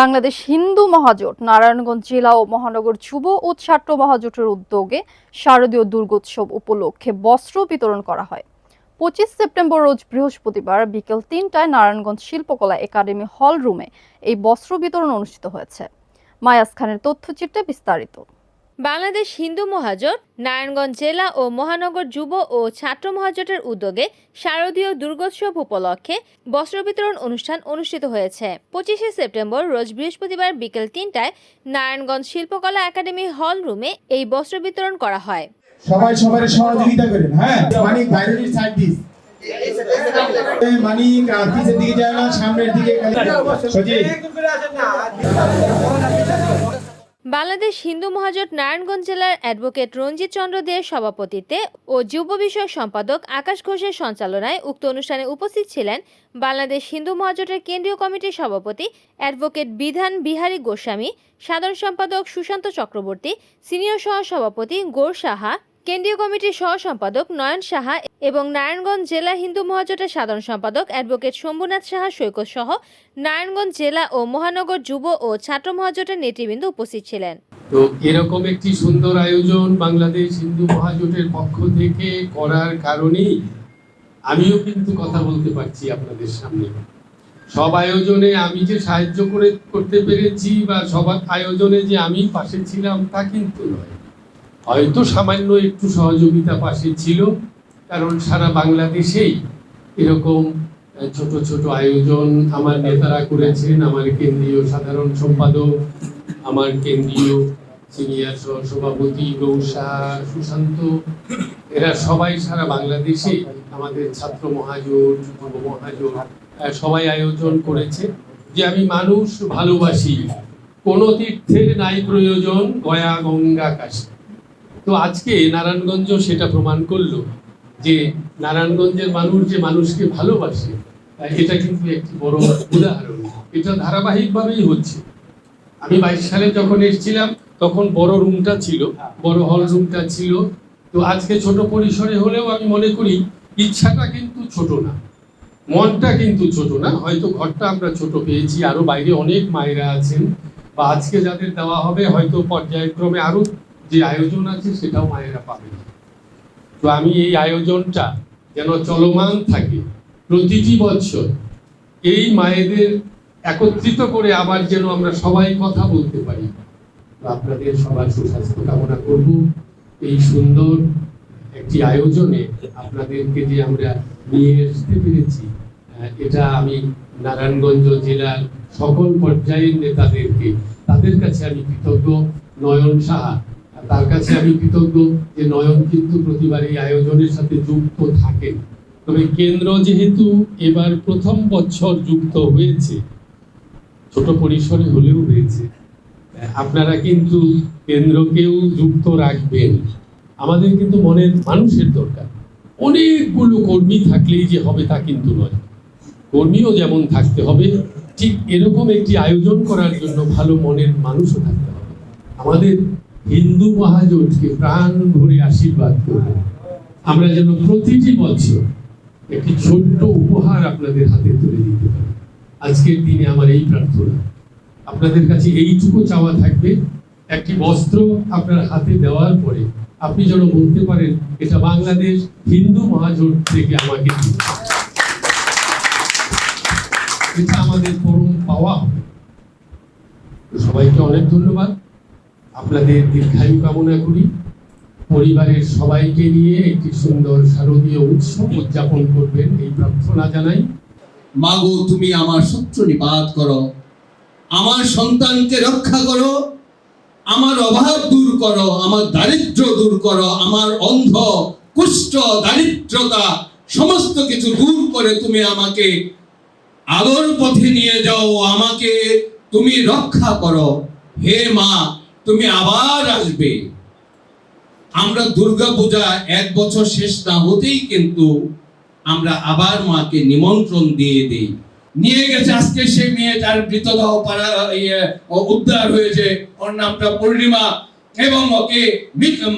বাংলাদেশ হিন্দু মহাজোট, নারায়ণগঞ্জ জেলা ও মহানগর যুব ও ছাত্র মহাজোটের উদ্যোগে শারদীয় দুর্গোৎসব উপলক্ষে বস্ত্র বিতরণ করা হয়। পঁচিশ সেপ্টেম্বর রোজ বৃহস্পতিবার বিকেল তিনটায় নারায়ণগঞ্জ শিল্পকলা একাডেমি হল রুমে এই বস্ত্র বিতরণ অনুষ্ঠিত হয়েছে। মায়াস খানের তথ্যচিত্রে বিস্তারিত। বাংলাদেশ হিন্দু মহাজোট, নারায়ণগঞ্জ জেলা ও মহানগর যুব ও ছাত্র মহাজোটের উদ্যোগে শারদীয় দুর্গোৎসব উপলক্ষে বস্ত্র বিতরণ অনুষ্ঠান অনুষ্ঠিত হয়েছে। পঁচিশে সেপ্টেম্বর রোজ বৃহস্পতিবার বিকেল তিনটায় নারায়ণগঞ্জ শিল্পকলা একাডেমি হল রুমে এই বস্ত্র বিতরণ করা হয়। সবাই সবার সহযোগিতা করেন হ্যাঁ? পিছের দিকে যায় না, সামনের দিকে বাংলাদেশ হিন্দু মহাজোট নারায়ণগঞ্জ জেলার অ্যাডভোকেট রঞ্জিত চন্দ্র দেয়ের সভাপতিত্বে ও যুব বিষয়ক সম্পাদক আকাশ ঘোষের সঞ্চালনায় উক্ত অনুষ্ঠানে উপস্থিত ছিলেন বাংলাদেশ হিন্দু মহাজোটের কেন্দ্রীয় কমিটির সভাপতি অ্যাডভোকেট বিধান বিহারী গোস্বামী, সাধারণ সম্পাদক সুশান্ত চক্রবর্তী, সিনিয়র সহ সভাপতি গোর সাহা কেন্দ্রীয় কমিটির সহ সম্পাদক নয়ন সাহা এবং নারায়ণগঞ্জ জেলা হিন্দু মহাজোটের সাধারণ সম্পাদক অ্যাডভোকেট শম্ভুনাথ সাহা সৈকত সহ নারায়ণগঞ্জ জেলা ও মহানগর যুব ও ছাত্র মহাজোটের নেতৃবৃন্দ উপস্থিত ছিলেন। তো এরকম একটি সুন্দর আয়োজন বাংলাদেশ হিন্দু মহাজোটের পক্ষ থেকে করার কারণেই আমিও কিন্তু কথা বলতে পারছি আপনাদের সামনে। সব আয়োজনে আমি যে সাহায্য করে, করতে পেরেছি বা সব আয়োজনে যে আমি পাশে ছিলাম তা কিন্তু নয়। হয়তো সামান্য একটু সহযোগিতা পাশে ছিল, কারণ সারা বাংলাদেশেই এরকম ছোট ছোট আয়োজন আমার নেতারা করেছেন, আমার কেন্দ্রীয় সাধারণ সম্পাদক, আমার কেন্দ্রীয় সিনিয়র সভাপতি গৌসা, সুশান্ত, এরা সবাই সারা বাংলাদেশে আমাদের ছাত্র মহাজোট, যুব মহাজোট সবাই আয়োজন করেছে। যে আমি মানুষ ভালোবাসি, কোন তীর্থের নাই প্রয়োজন, গয়া, গঙ্গা, কাশী। তো আজকে নারায়ণগঞ্জ সেটা প্রমাণ করল যে নারায়ণগঞ্জের মানুষ যে মানুষকে ভালোবাসে এটা কিন্তু একটি বড় উদাহরণ। এটা ধারাবাহিকভাবেই হচ্ছে। আমি বাইশ সালে যখন এসেছিলাম, তখন বড় রুমটা ছিল, বড় হল রুমটা ছিল। তো আজকে ছোট পরিসরে হলেও আমি মনে করি, ইচ্ছাটা কিন্তু ছোট না। মনটা কিন্তু ছোট না। হয়তো ঘরটা আমরা ছোট পেয়েছি, আরও বাইরে অনেক মায়েরা আছেন। বা আজকে যাদের দেওয়া হবে, হয়তো পর্যায়ক্রমে আরও যে আয়োজন আছে সেটাও মায়েরা পাবে তো আমি এই আয়োজনটা যেন চলমান থাকে প্রতিটি বছর, এই মায়েদের একত্রিত করে আবার যেন আমরা সবাই কথা বলতে পারি। আপনাদের সবার সুস্বাস্থ্য কামনা করব। এই সুন্দর একটি আয়োজনে আপনাদেরকে যে আমরা নিয়ে আসতে পেরেছি এটা আমি নারায়ণগঞ্জ জেলার সকল পর্যায়ের নেতাদেরকে, তাদের কাছে আমি কৃতজ্ঞ। নয়ন সাহা তার কাছে আমি কৃতজ্ঞ যে নয়ন কিন্তু প্রতিবার এই আয়োজনের সাথে যুক্ত থাকেন তবে কেন্দ্র যেহেতু এবার প্রথম বছর যুক্ত হয়েছে, ছোট পরিসরে হলেও হয়েছে, আপনারা কিন্তু কেন্দ্রকেও যুক্ত রাখবেন। আমাদের কিন্তু মনের মানুষের দরকার। অনেকগুলো কর্মী থাকলেই যে হবে তা কিন্তু নয়। কর্মীও যেমন থাকতে হবে, ঠিক এরকম একটি আয়োজন করার জন্য ভালো মনের মানুষও থাকতে হবে। আমাদের হিন্দু মহাজোটকে প্রাণ ভরে আশীর্বাদ করবেন আমরা যেন প্রতিটি বছর একটি ছোট্ট উপহার আপনাদের হাতে তুলে দিতে পারি। আজকের দিনে আমার এই প্রার্থনা। আপনাদের কাছে এইটুকু চাওয়া থাকবে, একটি বস্ত্র আপনার হাতে দেওয়ার পরে আপনি যেন বলতে পারেন, এটা বাংলাদেশ হিন্দু মহাজোট থেকে আমাকে। এটা আমাদের পরম পাওয়া। সবাইকে অনেক ধন্যবাদ। আপনাদের দীর্ঘায়ু কামনা করি। পরিবারের সবাইকে নিয়ে একটি সুন্দর শারদীয় উৎসব উদযাপন করবেন এই প্রার্থনা জানাই। মাগো, তুমি আমার শত্রু নিপাত করো। আমার সন্তানকে রক্ষা করো। আমার অভাব দূর করো। আমার দারিদ্র দূর করো। আমার অন্ধ, কুষ্ঠ, দারিদ্রতা সমস্ত কিছু দূর করে তুমি আমাকে আলোর পথে নিয়ে যাও। আমাকে তুমি রক্ষা করো। হে মা তুমি আবার আসবে। আমরা দুর্গা পূজা এক বছর শেষ না হতেই কিন্তু আমরা আবার মাকে নিমন্ত্রণ দিয়ে দেই। নিয়ে গেছে আজকে সেই মেয়েটার মৃতদেহ পাড়া ইয়ে, উদ্ধার হয়েছে। ওর নামটা পূর্ণিমা এবং ওকে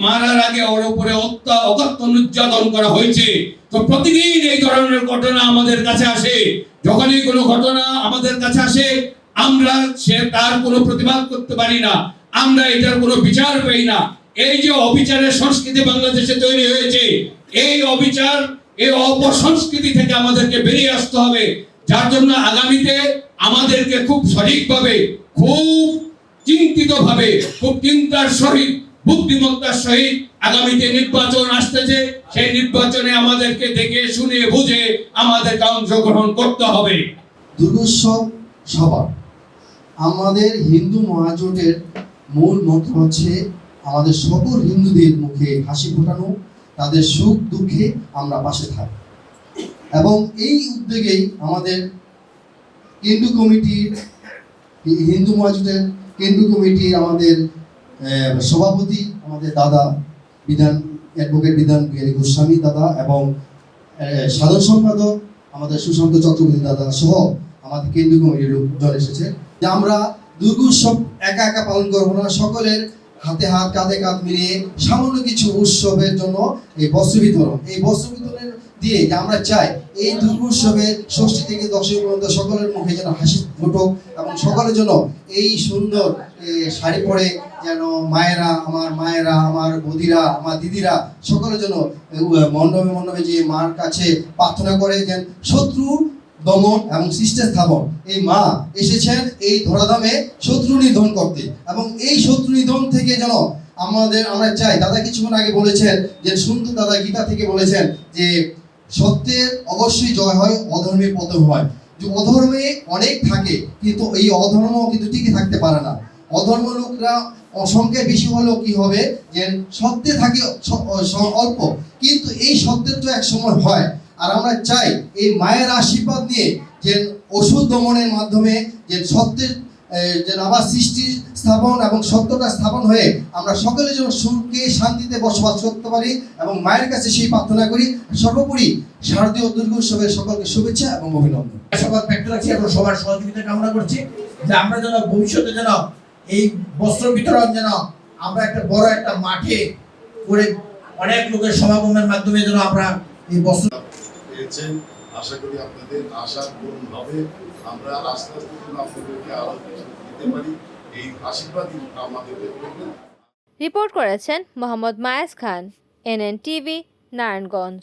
মারার আগে ওর উপরে হত্যা অকথ্য নির্যাতন করা হয়েছে। তো প্রতিদিন এই ধরনের ঘটনা আমাদের কাছে আসে। যখনই কোনো ঘটনা আমাদের কাছে আসে আমরা সে তার কোনো প্রতিবাদ করতে পারি না। আমরা এটার কোনো বিচার পাই না। এই যে অবিচারের সংস্কৃতি বাংলাদেশে তৈরি হয়েছে, এই অবিচার, এই অপসংস্কৃতি থেকে আমাদেরকে বেরিয়ে আসতে হবে। যার জন্য আগামীতে আমাদেরকে খুব সঠিকভাবে, খুব চিন্তিত ভাবে খুব চিন্তার সহিত, বুদ্ধিমত্তার সহিত আগামীতে নির্বাচন আসতেছে। সেই নির্বাচনে আমাদেরকে দেখে, শুনে, বুঝে আমাদেরকে অংশগ্রহণ করতে হবে। দুর্গোৎসব সবার আমাদের হিন্দু মহাজোটের মূল মন্ত্র হচ্ছে আমাদের সকল হিন্দুদের মুখে হাসি ফোটানো, তাদের সুখ দুঃখে আমরা পাশে থাকি। এবং এই উদ্যোগেই আমাদের কেন্দ্র কমিটির, হিন্দু মহাজোটের কেন্দ্র কমিটির আমাদের সভাপতি আমাদের দাদা বিধান অ্যাডভোকেট বিধান বিহারী গোস্বামী দাদা এবং সাধারণ সম্পাদক আমাদের সুশান্ত চক্রবর্তী দাদা সহ আমাদের কেন্দ্রীয় কমিটির লোকজন এসেছে। যে আমরা দুর্গোৎসব একা একা পালন করব না। সকলের হাতে হাত, কাঁধে কাঁধ মিলিয়ে সামান্য কিছু উৎসবের জন্য এই বস্ত্র বিতরণ। এই বস্ত্র বিতরণের দিয়ে আমরা চাই, এই দুর্গোৎসবে ষষ্ঠী থেকে দশমী পর্যন্ত সকলের মুখে যেন হাসি ফুটুক এবং সকলের জন্য এই সুন্দর শাড়ি পরে যেন মায়েরা, আমার মায়েরা, আমার বৌদিরা, আমার দিদিরা সকলের জন্য মণ্ডপে মণ্ডপে যে মার কাছে প্রার্থনা করে যেন শত্রু দমন এবং সৃষ্টি স্থাপন এই মা এসেছেন এই ধরাধামে শত্রু নিধন করতে এবং এই শত্রু নিধন থেকে যেন আমাদের, আমরা চাই। দাদা কিছুক্ষণ আগে বলেছেন যে সুন্দর দাদা গীতা থেকে বলেছেন যে সত্যের অবশ্যই জয় হয়, অধর্মের পতন হয়। যে অধর্মে অনেক থাকে, কিন্তু এই অধর্ম কিন্তু টিকে থাকতে পারে না। অধর্ম লোকরা অসংখ্যায় বেশি হলেও কি হবে? যে সত্যে থাকে অল্প। কিন্তু এই সত্যের তো এক সময় হয়। আর আমরা চাই এই মায়ের আশীর্বাদ নিয়ে যে ওষুধ দমনের মাধ্যমে যে সত্যের যেন আবার সৃষ্টি স্থাপন এবং সত্যটা স্থাপন হয়ে আমরা সকলে যেন সুখে, শান্তিতে বসবাস করতে পারি এবং মায়ের কাছে সেই প্রার্থনা করি। সর্বোপরি শারদীয় দুর্গোৎসবের সকলকে শুভেচ্ছা এবং অভিনন্দন। আশাবাদ ব্যক্ত রাখছি এবং সবার সহযোগিতা কামনা করছি যে আমরা যেন ভবিষ্যতে যেন এই বস্ত্র বিতরণ যেন আমরা একটা বড় একটা মাঠে করে অনেক লোকের সমাগমের মাধ্যমে যেন আমরা এই বস্ত্র পেয়েছেন। আশা করি আপনাদের আশা পূরণ হবে। আমরা আস্তে আস্তে যেন আপনাদেরকে আরও দিতে পারি। এই আশীর্বাদই আমাদের রিপোর্ট করেছেন মোহাম্মদ মায়াস খান এনএন টিভি নারায়ণগঞ্জ।